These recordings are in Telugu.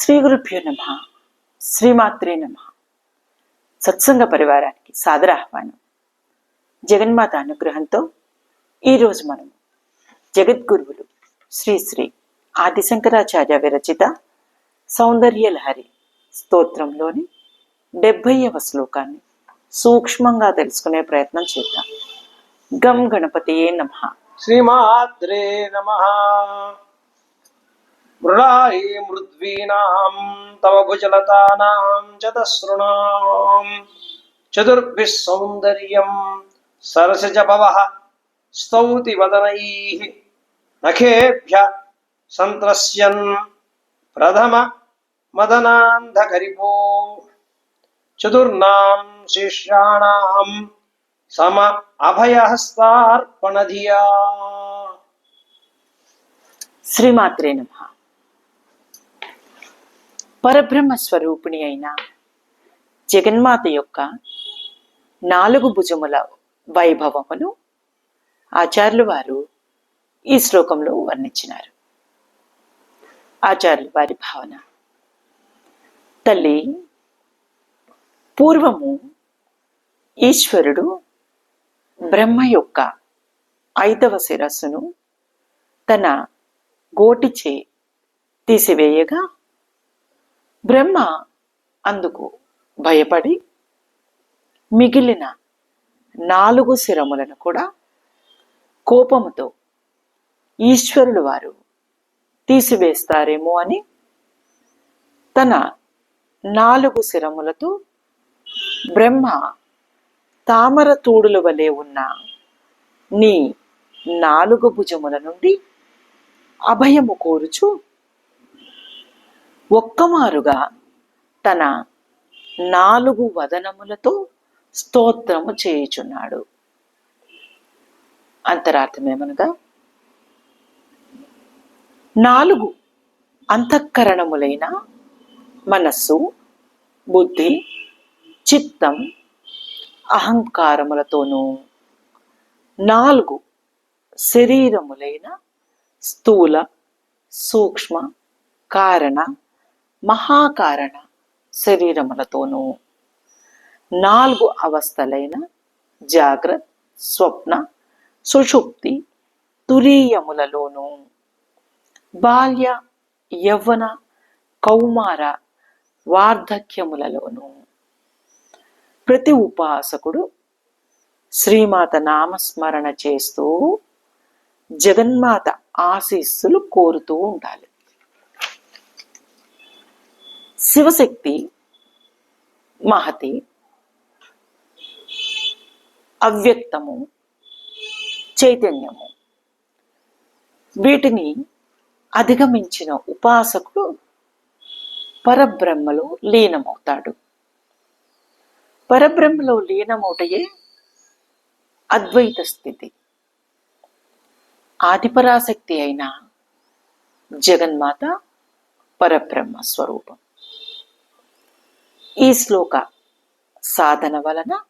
శ్రీ గురుభ్యో నమ. శ్రీమాత్రే నమ. సత్సంగ పరివారానికి సాదర ఆహ్వానం. జగన్మాత అనుగ్రహంతో ఈరోజు మనం జగద్గురువులు శ్రీ శ్రీ ఆదిశంకరాచార్య విరచిత సౌందర్యలహరి స్తోత్రంలోని డెబ్భైవ శ్లోకాన్ని సూక్ష్మంగా తెలుసుకునే ప్రయత్నం చేద్దాం. గం గణపతియే నమః. శ్రీమాత్రే నమ. मृळाये मृद्वीनां, तव भुजलतानां च तसृणां चतुर्भिः सौन्दर्यं सरसजभवः स्तौति वदनैः। नखेभ्य सन्त्रस्यन् प्रथम मदनान्धकरिपो। चतुर्णां शिष्याणां सम अभयहस्तार्पणधिया। श्रीमात्रे नमः। పరబ్రహ్మ స్వరూపిణి అయిన జగన్మాత యొక్క నాలుగు భుజముల వైభవమును ఆచార్యులు వారు ఈ శ్లోకంలో వర్ణించినారు. ఆచార్యులు వారి భావన తల్లి పూర్వము ఈశ్వరుడు బ్రహ్మ యొక్క ఐదవ శిరస్సును తన గోటిచే తీసివేయగా బ్రహ్మ అందుకు భయపడి మిగిలిన నాలుగు శిరములను కూడా కోపముతో ఈశ్వరులు వారు తీసివేస్తారేమో అని తన నాలుగు శిరములతో బ్రహ్మ తామర తూడుల వలె ఉన్న నీ నాలుగు భుజముల నుండి అభయము కోరుచు ఒక్కమారుగా తన నాలుగు వదనములతో స్తోత్రము చేయుచున్నాడు. అంతరార్థమేమనగా? నాలుగు అంతఃకరణములైన మనస్సు బుద్ధి చిత్తం అహంకారములతోనూ నాలుగు శరీరములైన స్థూల సూక్ష్మ కారణ మహాకారణ శరీరములతోనూ. నాలుగు అవస్థలైన జాగ్రత్త స్వప్న సుషుప్తి తురీయములలోనూ. బాల్య యవ్వన కౌమార వార్ధక్యములలోనూ. ప్రతి ఉపాసకుడు శ్రీమాత నామస్మరణ చేస్తూ జగన్మాత ఆశీస్సులు కోరుతూ ఉండాలి. శివశక్తి మహతి అవ్యక్తము చైతన్యము. వీటిని అధిగమించిన ఉపాసకుడు పరబ్రహ్మలో లీనమవుతాడు. పరబ్రహ్మలో లీనమవుటయే అద్వైత స్థితి. ఆదిపరాశక్తి అయిన జగన్మాత పరబ్రహ్మ స్వరూపం. ఈ శ్లోక సాధన వలన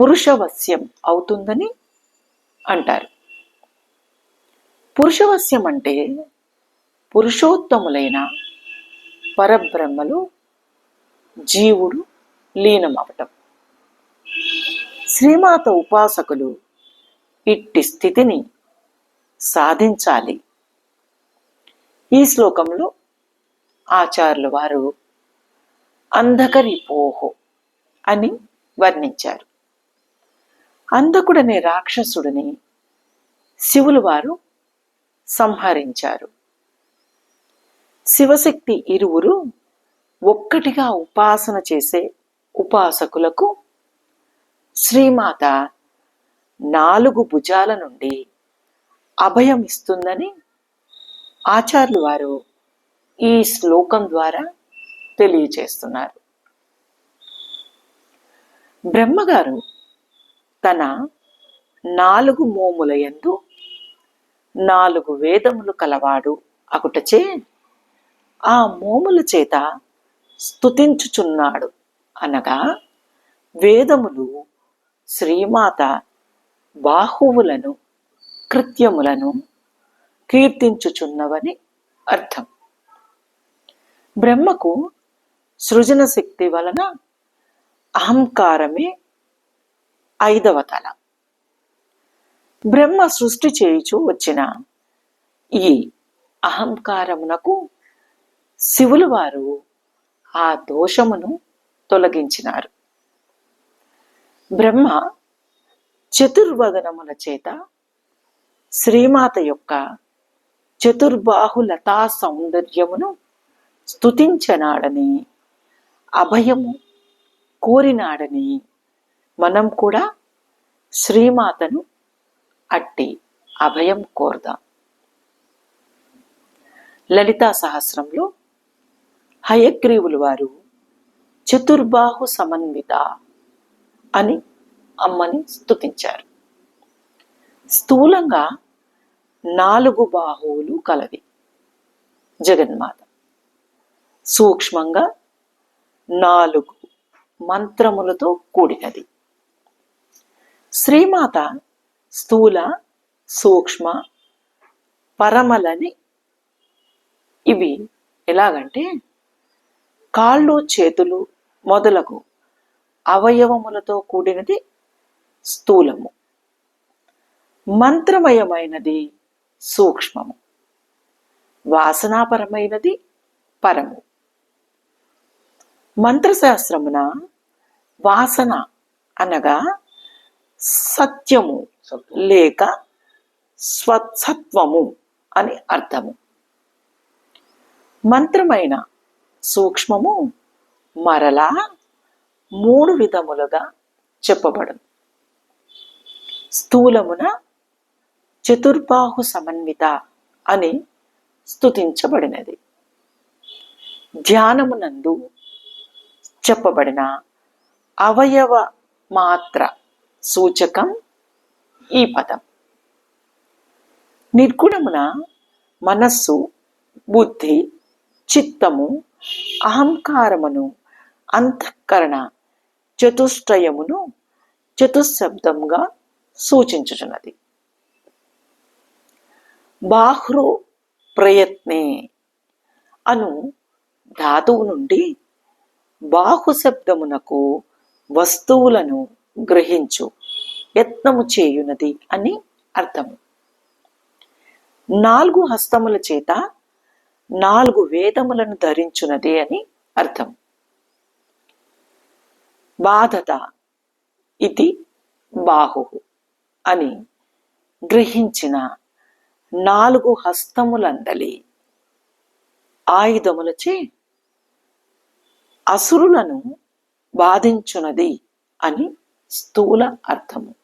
పురుషవశ్యం అవుతుందని అంటారు. పురుషవశ్యం అంటే పురుషోత్తములైన పరబ్రహ్మలు జీవుడు లీనమవటం. శ్రీమాత ఉపాసకులు ఇట్టి స్థితిని సాధించాలి. ఈ శ్లోకంలో ఆచార్యుల వారు అంధకరి పోహో అని వర్ణించారు. అంధకుడనే రాక్షసుడిని శివులు వారు సంహరించారు. శివశక్తి ఇరువురు ఒక్కటిగా ఉపాసన చేసే ఉపాసకులకు శ్రీమాత నాలుగు భుజాల నుండి అభయం ఇస్తుందని ఆచార్యులు వారు ఈ శ్లోకం ద్వారా తెలియచేస్తున్నారు. బ్రహ్మగారు తన నాలుగు మోముల యందు నాలుగు వేదములు కలవాడు అకుటచే ఆ మోముల చేత స్తుతించుచున్నాడు అనగా వేదములు శ్రీమాత బాహువులను కృత్యములను కీర్తించుచున్నవని అర్థం. బ్రహ్మకు సృజన శక్తి వలన అహంకారమే ఐదవ తల. బ్రహ్మ సృష్టి చేయుచు వచ్చిన ఈ అహంకారమునకు శివులు వారు ఆ దోషమును తొలగించినారు. బ్రహ్మ చతుర్వదనముల చేత శ్రీమాత యొక్క చతుర్బాహులతా సౌందర్యమును స్తుతించనాడని అభయము కోరినాడని మనం కూడా శ్రీమాతను అట్టి అభయం కోరదాం. లలితా సహస్రంలో హయగ్రీవులు వారు చతుర్బాహు సమన్విత అని అమ్మని స్తుతించారు. స్థూలంగా నాలుగు బాహువులు కలది జగన్మాత. సూక్ష్మంగా నాలుగు మంత్రములతో కూడినది. శ్రీమాత స్థూల సూక్ష్మ పరమలని ఇవి ఎలాగంటే కాళ్ళు చేతులు మొదలగు అవయవములతో కూడినది స్థూలము. మంత్రమయమైనది సూక్ష్మము. వాసనాపరమైనది పరము. మంత్రశాస్త్రమున వాసన అనగా సత్యము. లేక స్వసత్వము అని అర్థము. మంత్రమైన సూక్ష్మము మరలా మూడు విధములుగా చెప్పబడును. స్థూలమున చతుర్బాహు సమన్విత అని స్తుతించబడినది. ధ్యానమునందు చెప్పబడిన అవయవ మాత్ర సూచకం ఈ పదం. నిర్గుణమున మనస్సు బుద్ధి చిత్తము అహంకారమును అంతఃకరణ చతుష్టయమును చతుశబ్దంగా సూచించుచున్నది. బాహ్రు ప్రయత్నే అను ధాతువు నుండి బాహు శబ్దమునకు వస్తువులను గ్రహించు యత్నము చేయునది అని అర్థము. నాలుగు హస్తముల చేత నాలుగు వేదములను ధరించునది అని అర్థం. బాధత ఇది బాహు అని గ్రహించిన నాలుగు హస్తములందలి ఆయుధములచే అసురులను బాధించునది అని స్థూల అర్థము.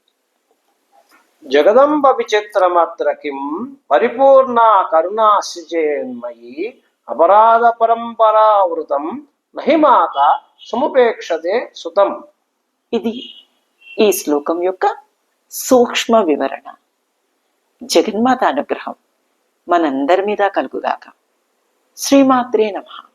జగదంబ విచిత్రమత్ర కిం పరిపూర్ణ కరుణాశిజేన్మయి అపరాధ పరంపరావృతం నహిమాత సముపేక్షతే సుతం. ఇది ఈ శ్లోకం యొక్క సూక్ష్మ వివరణ. జగన్మాత అనుగ్రహం మనందరి మీద కలుగుగాక. శ్రీమాత్రే నమః.